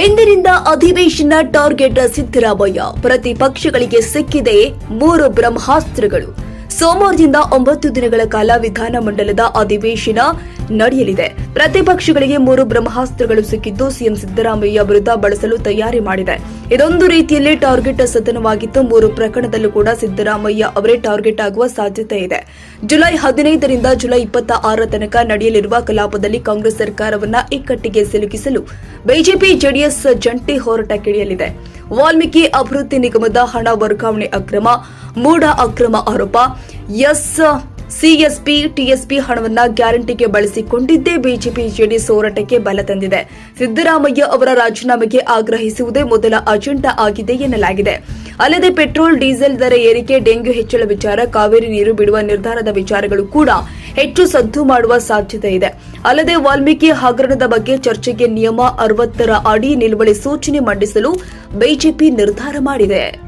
ಇಂದಿನಿಂದ ಅಧಿವೇಶನ ಟಾರ್ಗೆಟ್ ಸಿದ್ದರಾಮಯ್ಯ ಪ್ರತಿಪಕ್ಷಗಳಿಗೆ ಸಿಕ್ಕಿದೆ ಮೂರು ಬ್ರಹ್ಮಾಸ್ತ್ರಗಳು. ಸೋಮವಾರದಿಂದ ಒಂಬತ್ತು ದಿನಗಳ ಕಾಲ ವಿಧಾನಮಂಡಲದ ಅಧಿವೇಶನ ನಡೆಯಲಿದೆ. ಪ್ರತಿಪಕ್ಷಗಳಿಗೆ ಮೂರು ಬ್ರಹ್ಮಾಸ್ತ್ರಗಳು ಸಿಕ್ಕಿದ್ದು ಸಿಎಂ ಸಿದ್ದರಾಮಯ್ಯ ವಿರುದ್ಧ ಬಳಸಲು ತಯಾರಿ ಮಾಡಿದೆ. ಇದೊಂದು ರೀತಿಯಲ್ಲಿ ಟಾರ್ಗೆಟ್ ಸದನವಾಗಿತ್ತು. ಮೂರು ಪ್ರಕರಣದಲ್ಲೂ ಕೂಡ ಸಿದ್ದರಾಮಯ್ಯ ಅವರೇ ಟಾರ್ಗೆಟ್ ಆಗುವ ಸಾಧ್ಯತೆ ಇದೆ. ಜುಲೈ ಹದಿನೈದರಿಂದ ಜುಲೈ ಇಪ್ಪತ್ತ ಆರ ತನಕ ನಡೆಯಲಿರುವ ಕಲಾಪದಲ್ಲಿ ಕಾಂಗ್ರೆಸ್ ಸರ್ಕಾರವನ್ನ ಇಕ್ಕಟ್ಟಿಗೆ ಸಿಲುಕಿಸಲು ಬಿಜೆಪಿ ಜೆಡಿಎಸ್ ಜಂಟಿ ಹೋರಾಟಕ್ಕಿಳಿಯಲಿದೆ ವಾಲ್ಮೀಕಿ ಅಭಿವೃದ್ಧಿ ನಿಗಮದ ಹಣ ವರ್ಗಾವಣೆ ಅಕ್ರಮ, ಮೂಢ ಅಕ್ರಮ ಆರೋಪ ಎಸ್, ಸಿಎಸ್ಪಿ, ಟಿಎಸ್ಪಿ ಹಣವನ್ನ ಗ್ಯಾರಂಟಿಗೆ ಬಳಸಿಕೊಂಡಿದ್ದೇ ಬಿಜೆಪಿ ಜೆಡಿಎಸ್ ಹೋರಾಟಕ್ಕೆ ಬಲ ತಂದಿದೆ. ಸಿದ್ದರಾಮಯ್ಯ ಅವರ ರಾಜೀನಾಮೆಗೆ ಆಗ್ರಹಿಸುವುದೇ ಮೊದಲ ಅಜೆಂಡಾ ಆಗಿದೆ ಎನ್ನಲಾಗಿದೆ. ಅಲ್ಲದೆ ಪೆಟ್ರೋಲ್, ಡೀಸೆಲ್ ದರ ಏರಿಕೆ, ಡೆಂಗ್ಯೂ ಹೆಚ್ಚಳ ವಿಚಾರ, ಕಾವೇರಿ ನೀರು ಬಿಡುವ ನಿರ್ಧಾರದ ವಿಚಾರಗಳು ಕೂಡ ಹೆಚ್ಚು ಸದ್ದು ಮಾಡುವ ಸಾಧ್ಯತೆ ಇದೆ. ಅಲ್ಲದೆ ವಾಲ್ಮೀಕಿ ಹಗರಣದ ಬಗ್ಗೆ ಚರ್ಚೆಗೆ ನಿಯಮ ಅರವತ್ತರ ಅಡಿ ನಿಲುವಳಿ ಸೂಚನೆ ಮಂಡಿಸಲು ಬಿಜೆಪಿ ನಿರ್ಧಾರ ಮಾಡಿದೆ.